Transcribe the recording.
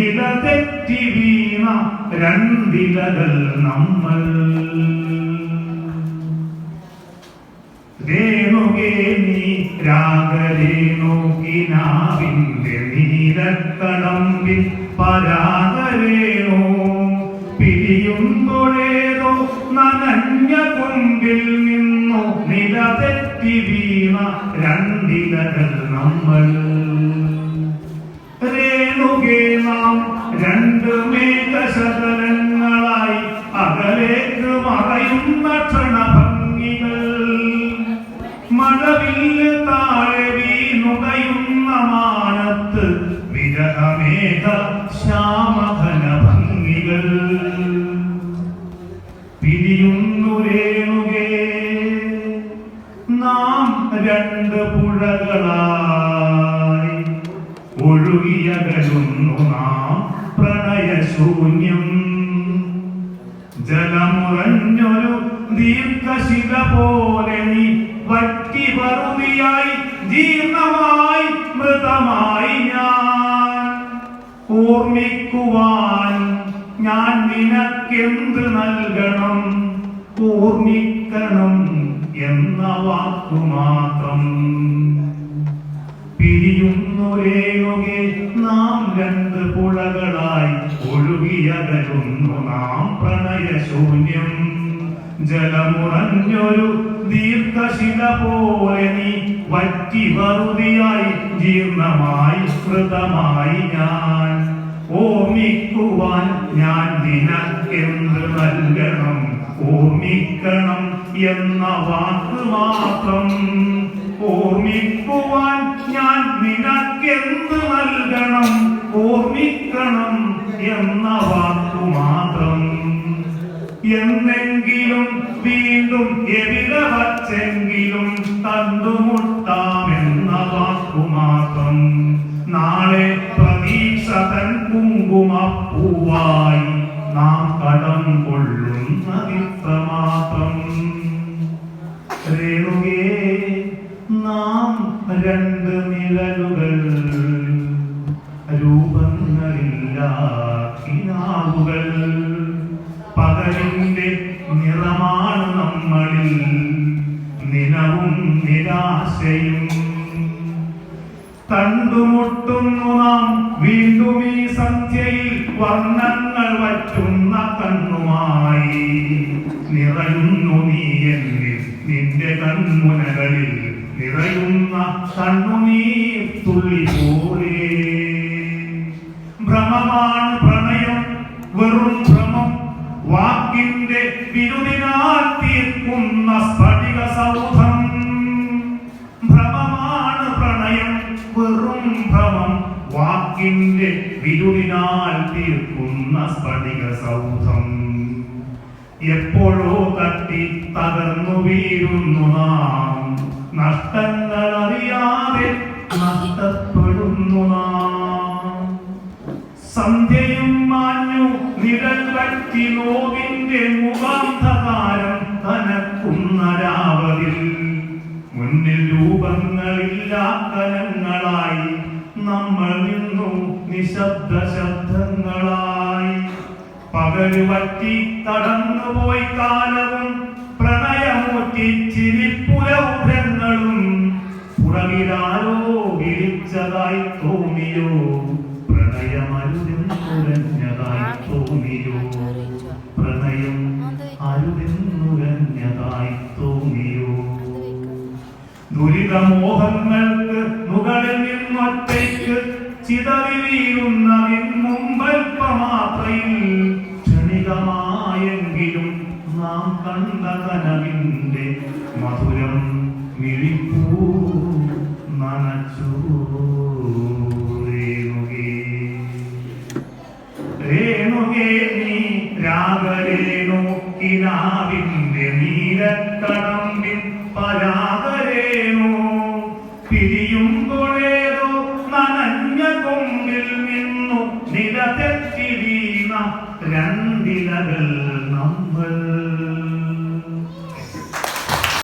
നിലതെറ്റി വീണ രണ്ടിലകൾ നമ്മൾ. രേണുകേ നീ രാഗരേണുകിനാവിന്റെ നീലക്കടമ്പിൽ പരാഗരേണു പിരിയുമ്പോഴേതോ നനഞ്ഞ കൊമ്പിൽ നിന്നു നിലതെറ്റി വീണ രണ്ടിലകൾ നമ്മൾ മറയുന്ന ക്ഷണഭംഗികൾ മഴവില്ല് താഴെ വീണുകയുന്ന മാനത്ത് വിരഹമേഘ ശ്യാമഘന ഭംഗികൾ. പിരിയുന്നു നാം രണ്ട് പുഴകളായി. ഒഴുകിയകലുന്നു നാം പ്രണയശൂന്യം ഓർമ്മിക്കുവാൻ ഞാൻ നിനക്കെന്ത് നൽകണം? ഓർമ്മിക്കണം എന്ന വാക്കു മാത്രം. പിരിയുന്നൊരേയൊക്കെ നാം രണ്ട് പുഴകളായി ഒഴുകിയകലുന്നു നാം പ്രണയശൂന്യം. ജലമുറഞ്ഞൊരു ദീർഘശില പോലെ നീ വറ്റി വറുതിയായി ജീർണമായി സ്മൃതമായി ഞാൻ ഓർമ്മിക്കുവാൻ ഞാൻ നിനക്കെന്ത് നൽകണം? ഓർമ്മിക്കണം എന്ന വാക്ക് മാത്രം. ഓർമ്മിക്കുവാൻ ഞാൻ നിനക്കെന്ത് നൽകണം? ഓർമ്മിക്കണം എന്ന വാക്ക് മാത്രം. എന്നെങ്കിലും വീണ്ടും എവിടെ വച്ചെങ്കിലും കണ്ടുമുട്ടാമെന്ന കുങ്കുമപ്പൂവായി നാം കടം കൊള്ളുന്നതിത്രമാത്രം രേണുകേ നാം രണ്ട് നിഴലുകൾ രൂപങ്ങളില്ലാക്കിനാവുകൾ പകലിന്റെ നിറമാണ് നമ്മളിൽ നിലവും നിരാശയും കണ്ടുമുട്ടുന്നു നാം. വീണ്ടും ഈ സന്ധ്യയിൽ വർണങ്ങൾ വറ്റുന്ന കണ്ണുമായി നിറയുന്നു നീ എന്നിൽ. നിന്റെ കൺമുനകളിൽ നിറയുന്ന കണ്ണുനീർ തുള്ളി പോലെ ഭ്രമമാണ് പ്രണയം വെറും ഭ്രമം. വാക്കിന്റെ വിരുദിനാൽ തീർക്കുന്ന സ്ഫടിക സൗധം വെറും ഭ്രമം വാക്കിന്റെ വിരുളിനാൽ തീർക്കുന്ന സ്ഫടിക സൗധം. എപ്പോഴോ തട്ടി തകർന്നു വീഴുന്നു നാം. നഷ്ടങ്ങൾ അറിയാതെ നഷ്ടപ്പെടുന്നു നാം. സന്ധ്യയും മാഞ്ഞു നിഴൽ വറ്റി നോവിന്റെ മുഖാന്ധകാരം തനക്കുന്ന രാവതിൽ രൂപങ്ങളില്ല നമ്മൾ നിന്നു നിശബ്ദ ശബ്ദങ്ങളായി. പകൽ തടന്നു കടന്നുപോയി കാലവും പ്രണയമൂറ്റി ചിരിപ്പുരൗഭ്രങ്ങളും പുറകിലാരോ വിളിച്ചതായി തോന്നിയോ? പ്രണയമരുതെന്നുരഞ്ഞതായി തോന്നിയോ? പ്രണയം വിവിധ മോഹങ്ങൾക്ക് മുകളിൽ നിന്നൊറ്റയ്ക്ക് ചിതറി വീഴുന്ന മുമ്പൽപ്പമാത്രയിൽ ക്ഷണികമായെങ്കിലും നാം കണ്ട കനവിന്റെ മധുരം വിഴിപ്പൂ നനച്ചു രേണുകേ രേണുകേ നീ രാഗരേണു കിനാവിന്റെ നീരക്കണ രണ്ടിലകൾ.